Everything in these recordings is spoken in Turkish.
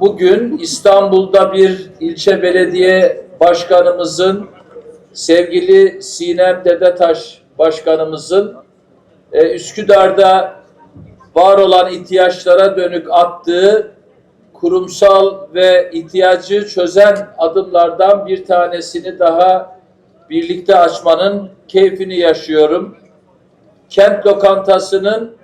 bugün İstanbul'da bir ilçe belediye başkanımızın sevgili Sinem Dedetaş başkanımızın e, Üsküdar'da var olan ihtiyaçlara dönük attığı kurumsal ve ihtiyacı çözen adımlardan bir tanesini daha birlikte açmanın keyfini yaşıyorum. Kent lokantasının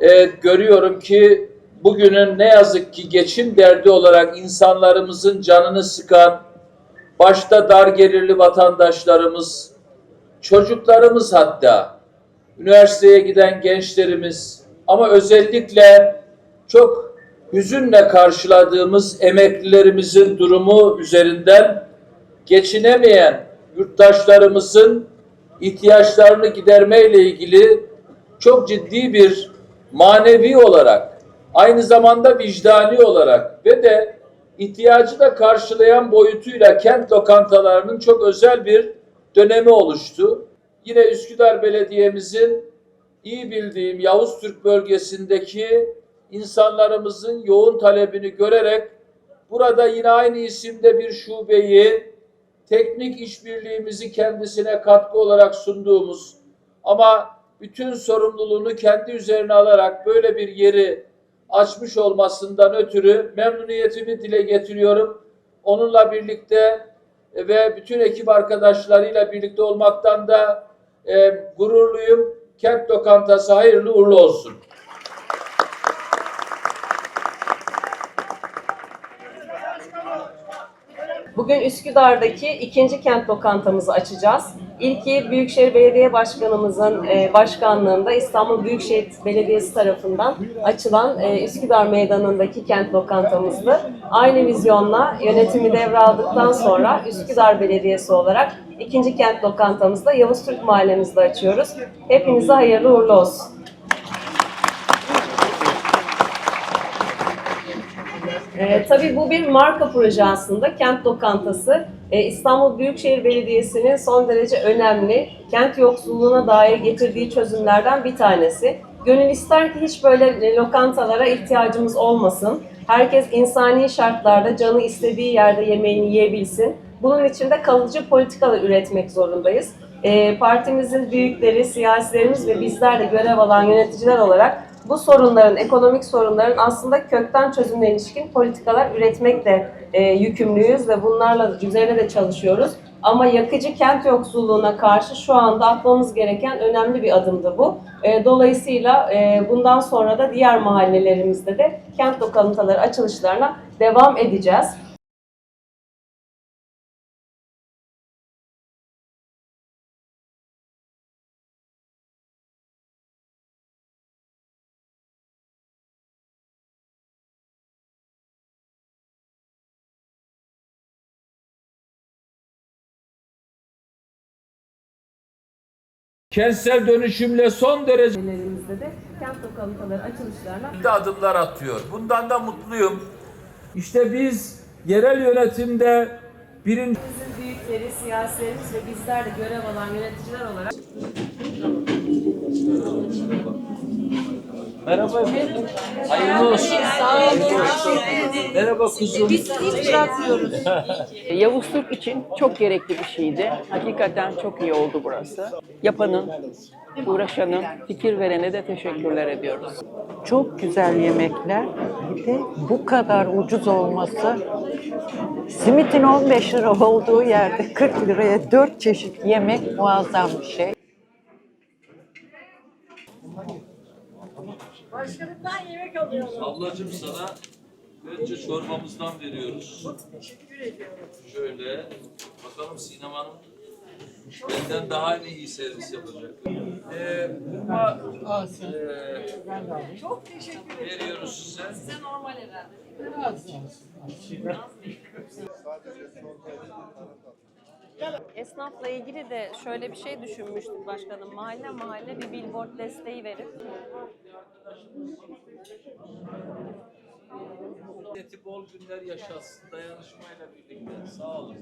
e, görüyorum ki bugünün ne yazık ki geçim derdi olarak insanlarımızın canını sıkan, başta dar gelirli vatandaşlarımız, çocuklarımız hatta, üniversiteye giden gençlerimiz ama özellikle çok hüzünle karşıladığımız emeklilerimizin durumu üzerinden geçinemeyen yurttaşlarımızın ihtiyaçlarını gidermeyle ilgili çok ciddi bir manevi olarak aynı zamanda vicdani olarak ve de ihtiyacı da karşılayan boyutuyla kent lokantalarının çok özel bir dönemi oluştu. Yine Üsküdar Belediye'mizin iyi bildiğim Yavuz Türk bölgesindeki insanlarımızın yoğun talebini görerek burada yine aynı isimde bir şubeyi teknik işbirliğimizi kendisine katkı olarak sunduğumuz ama bütün sorumluluğunu kendi üzerine alarak böyle bir yeri açmış olmasından ötürü memnuniyetimi dile getiriyorum. Onunla birlikte ve bütün ekip arkadaşlarıyla birlikte olmaktan da e, gururluyum. Kent lokantası hayırlı uğurlu olsun. Bugün Üsküdar'daki ikinci kent lokantamızı açacağız. İlki Büyükşehir Belediye Başkanımızın e, başkanlığında İstanbul Büyükşehir Belediyesi tarafından açılan e, Üsküdar Meydanı'ndaki kent lokantamızdı. Aynı vizyonla yönetimi devraldıktan sonra Üsküdar Belediyesi olarak ikinci kent lokantamızda Yavuz Türk Mahallemizde açıyoruz. Hepinize hayırlı uğurlu olsun. Ee, tabii bu bir marka proje aslında. Kent lokantası. Ee, İstanbul Büyükşehir Belediyesi'nin son derece önemli kent yoksulluğuna dair getirdiği çözümlerden bir tanesi. Gönül ister ki hiç böyle e, lokantalara ihtiyacımız olmasın. Herkes insani şartlarda canı istediği yerde yemeğini yiyebilsin. Bunun için de kalıcı politikalar üretmek zorundayız. Ee, partimizin büyükleri, siyasilerimiz ve bizler de görev alan yöneticiler olarak bu sorunların, ekonomik sorunların aslında kökten çözümüne ilişkin politikalar üretmekle e, yükümlüyüz ve bunlarla üzerine de çalışıyoruz. Ama yakıcı kent yoksulluğuna karşı şu anda atmamız gereken önemli bir adımdı bu. E, dolayısıyla e, bundan sonra da diğer mahallelerimizde de kent lokantaları açılışlarına devam edeceğiz. Kentsel dönüşümle son derece Mahallelerimizde de kent lokantaları açılışlarına de adımlar atıyor. Bundan da mutluyum. İşte biz yerel yönetimde birinci Bizim büyükleri, siyasilerimiz ve bizler de görev alan yöneticiler olarak Merhaba. Hayırlı olsun. Sağ olun. Merhaba kuzum. Biz hiç bırakmıyoruz. Yavuz Türk için çok gerekli bir şeydi. Hakikaten çok iyi oldu burası. Yapanın, uğraşanın, fikir verene de teşekkürler ediyoruz. Çok güzel yemekler. Bir de bu kadar ucuz olması. Simitin 15 lira olduğu yerde 40 liraya 4 çeşit yemek muazzam bir şey. Ablacığım sana önce çorbamızdan veriyoruz. Teşekkür ediyorum. Şöyle bakalım Sinem Hanım benden daha mı iyi servis yapacak? Ee, hurma ee, Çok teşekkür ederim. veriyoruz size. Esnafla ilgili de şöyle bir şey düşünmüştük başkanım. Mahalle mahalle bir billboard desteği verip Niyeti bol günler yaşasın dayanışmayla birlikte. Sağ olun.